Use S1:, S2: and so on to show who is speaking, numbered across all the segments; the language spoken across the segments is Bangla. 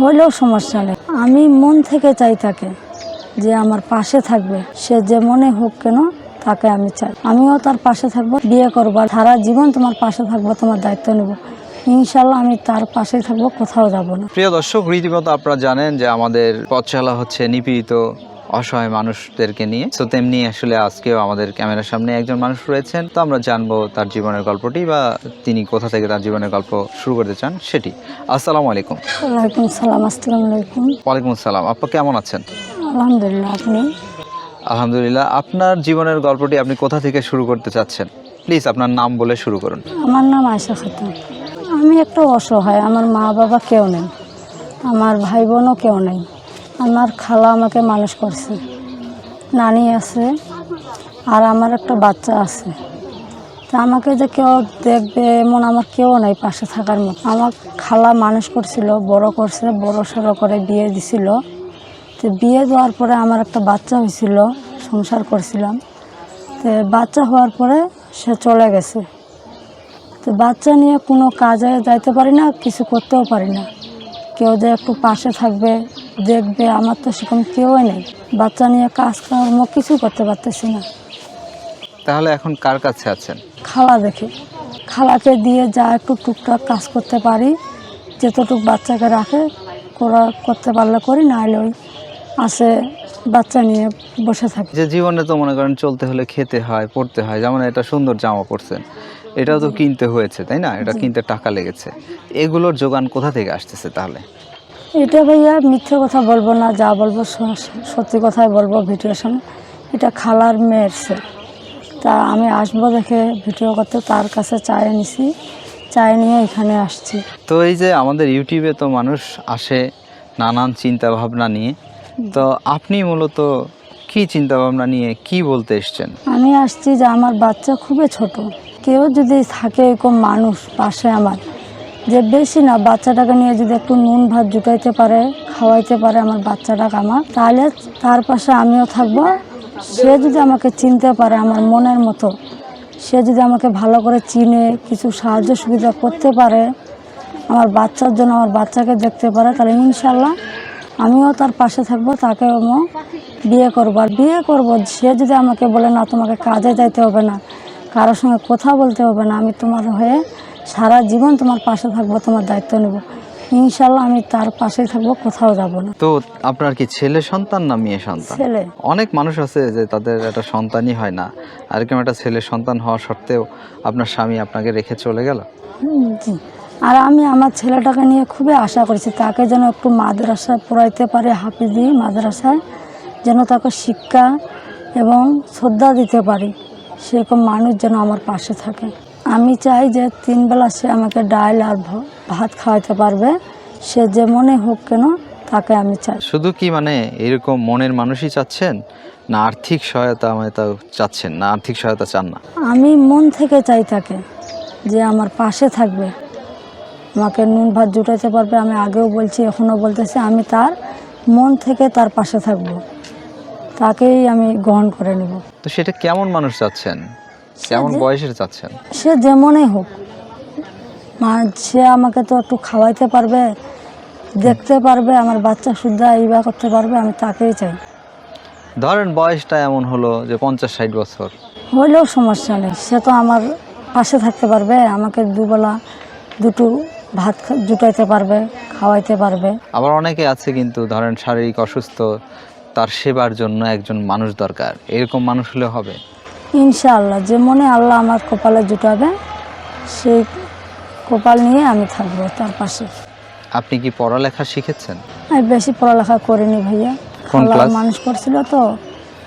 S1: হলেও সমস্যা নেই। আমি মন থেকে চাই তাকে যে আমার পাশে থাকবে। সে যে মনে হোক কেন তাকে আমি চাই। আমিও তার পাশে থাকব, বিয়ে করব সারা জীবন তোমার পাশে থাকব, তোমার দায়িত্ব নেব। ইনশাল্লাহ আমি তার পাশে থাকব, কোথাও যাব না।
S2: প্রিয় দর্শক, রীতিমতো আপনারা জানেন যে আমাদের পথ হচ্ছে নিপীড়িত অসহায় মানুষদেরকে নিয়ে। তো তেমনি আসলে আজকেও আমাদের ক্যামেরার সামনে একজন মানুষ রয়েছেন। তো আমরা জানব তার জীবনের গল্পটি বা তিনি কোথা থেকে তার জীবনের গল্প শুরু করতে চান সেটি। আসসালামু আলাইকুম।
S1: ওয়ালাইকুম সালাম আসসালামু আলাইকুম।
S2: ওয়ালাইকুম আসসালাম আপা কেমন আছেন?
S1: আলহামদুলিল্লাহ আপনি?
S2: আলহামদুলিল্লাহ। আপনার জীবনের গল্পটি আপনি কোথা থেকে শুরু করতে চাচ্ছেন? প্লিজ আপনার নাম বলে শুরু করুন।
S1: আমার নাম আয়সা খাতুন। আমি একটা অসহায় আমার মা বাবা কেউ নেই। আমার ভাই বোনও কেউ নেই। আমার খালা আমাকে মানুষ করছে। নানি আছে আর আমার একটা বাচ্চা আছে। তা আমাকে যে কেউ দেখবে এমন আমার কেউ নেই পাশে থাকার মতো। আমার খালা মানুষ করছিল, বড় করছে, বড় সড়ো করে বিয়ে দিছিল। তো বিয়ে দেওয়ার পরে আমার একটা বাচ্চা হয়েছিল, সংসার করছিলাম। তো বাচ্চা হওয়ার পরে সে চলে গেছে। তো বাচ্চা নিয়ে কোনো কাজে যাইতে পারি না, কিছু করতেও পারি না। কেউ যে একটু পাশে থাকবে দেখবে আমার তো সেরকম কেউই নেই। বাচ্চা নিয়ে কাজ কর্ম কিছু করতে পারতেছি না।
S2: তাহলে এখন কার কাছে আছেন?
S1: খালা দেখে। খালাকে দিয়ে যা একটু টুকটাক কাজ করতে পারি যতটুক বাচ্চাকে রাখে করা করতে পারলে করি না হলে ওই আসে বাচ্চা নিয়ে বসে থাকি।
S2: যে জীবনে তো মনে করেন চলতে হলে খেতে হয় পড়তে হয় যেমন এটা সুন্দর জামা পরছেন এটাও তো কিনতে হয়েছে তাই না? এটা কিনতে টাকা লেগেছে। এগুলোর যোগান কোথা থেকে আসতেছে তাহলে?
S1: এটা ভাইয়া মিথ্যে কথা বলব না যা বলব সত্যি কথাই বলব ভিডিও সামনে। এটা খালার মেয়ের ছেলে। তা আমি আসব দেখে ভিডিও করতে তার কাছে চায় নিছি। চায় নিয়ে এখানে আসছি।
S2: তো এই যে আমাদের ইউটিউবে তো মানুষ আসে নানান চিন্তা ভাবনা নিয়ে তো আপনি মূলত কি চিন্তা ভাবনা নিয়ে কি বলতে এসছেন?
S1: আমি আসছি যে আমার বাচ্চা খুবই ছোট। কেউ যদি থাকে এরকম মানুষ পাশে আমার যে বেশি না, বাচ্চাটাকে নিয়ে যদি একটু নুন ভাত জুটাইতে পারে, খাওয়াইতে পারে আমার বাচ্চাটাকে আমার, তাহলে তার পাশে আমিও থাকব। সে যদি আমাকে চিনতে পারে আমার মনের মতো, সে যদি আমাকে ভালো করে চিনে, কিছু সাহায্য সুবিধা করতে পারে, আমার বাচ্চার জন্য আমার বাচ্চাকে দেখতে পারে, তাহলে ইনশাল্লাহ আমিও তার পাশে থাকব তাকে বিয়ে করব। আর বিয়ে করব, সে যদি আমাকে বলে, না, তোমাকে কাজে যাইতে হবে না কারোর সঙ্গে কথা বলতে হবে না, আমি তোমার হয়ে সারা জীবন তোমার পাশে থাকব তোমার দায়িত্ব নেব। ইনশাল্লাহ আমি তার পাশেই থাকব কোথাও যাব না।
S2: তো আপনার কি ছেলে সন্তান না মেয়ে সন্তান?
S1: ছেলে।
S2: অনেক মানুষ আছে যে তাদের একটা সন্তানই হয় না। আর এরকম একটা ছেলে সন্তান হওয়া সত্ত্বেও আপনার স্বামী আপনাকে রেখে চলে গেল?
S1: জি। আর আমি আমার ছেলেটাকে নিয়ে খুবই আশা করেছি তাকে যেন একটু মাদ্রাসায় পড়াইতে পারে হাফিজি মাদ্রাসায় যেন তাকে শিক্ষা এবং শ্রদ্ধা দিতে পারি। সেরকম মানুষ যেন আমার পাশে থাকে। আমি চাই যে তিনবেলা সে আমাকে ডাল আর ভাত খাওয়াতে পারবে। সে যে মনে হোক কেন তাকে আমি চাই।
S2: শুধু কি মানে এরকম মনের মানুষই চাচ্ছেন? না আর্থিক সহায়তা আমায় তাও চাচ্ছেন? না আর্থিক সহায়তা চান না?
S1: আমি মন থেকে চাই তাকে যে আমার পাশে থাকবে। আমাকে নুন ভাত জুটাইতে পারবে। আমি আগেও বলছি এখনও বলতেছি আমি তার মন থেকে তার পাশে থাকব। তাকেই আমি গ্রহণ করে নেব।
S2: তো সেটা কেমন মানুষ চাচ্ছেন? কেমন বয়সের চাচ্ছেন
S1: সে যেমনই হোক সে আমাকে তো একটু খাওয়াইতে পারবে দেখতে পারবে আমার বাচ্চা শুদ্ধা ইবা করতে পারবে আমি তাকেই চাই।
S2: ধরেন বয়সটা এমন হলো যে পঞ্চাশ ষাট বছর।
S1: হইলেও সমস্যা নেই সে তো আমার পাশে থাকতে পারবে আমাকে দুবেলা দুটো ভাত জুটাইতে পারবে খাওয়াইতে পারবে।
S2: আবার অনেকে আছে কিন্তু ধরেন শারীরিক অসুস্থ তার সেবার জন্য একজন মানুষ দরকার এরকম মানুষ হলে হবে।
S1: ইনশাআল্লাহ যে মনে আল্লাহ আমার কপালে জুটাবে সেই কপাল নিয়ে আমি থাকব তার পাশে।
S2: আপনি কি পড়ালেখা শিখেছেন?
S1: আমি বেশি পড়ালেখা করিনি ভাইয়া। খালা মানুষ করছিল তো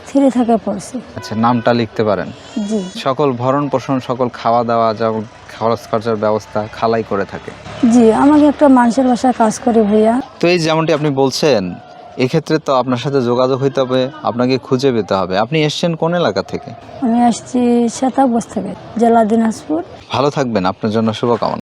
S1: থ্রি থেকে পড়ছি।
S2: আচ্ছা নামটা লিখতে পারেন।
S1: জি।
S2: সকল ভরণ পোষণ সকল খাওয়া দাওয়া যেমন খরচ খরচার ব্যবস্থা খালাই করে থাকে।
S1: জি আমাকে একটা মানুষের বাসায় কাজ করি ভাইয়া।
S2: তো এই যেমনটি আপনি বলছেন এক্ষেত্রে তো আপনার সাথে যোগাযোগ হইতে হবে আপনাকে খুঁজে পেতে হবে। আপনি এসছেন কোন এলাকা থেকে?
S1: আমি আসছি থেকে জেলা দিনাজপুর।
S2: ভালো থাকবেন আপনার জন্য শুভকামনা।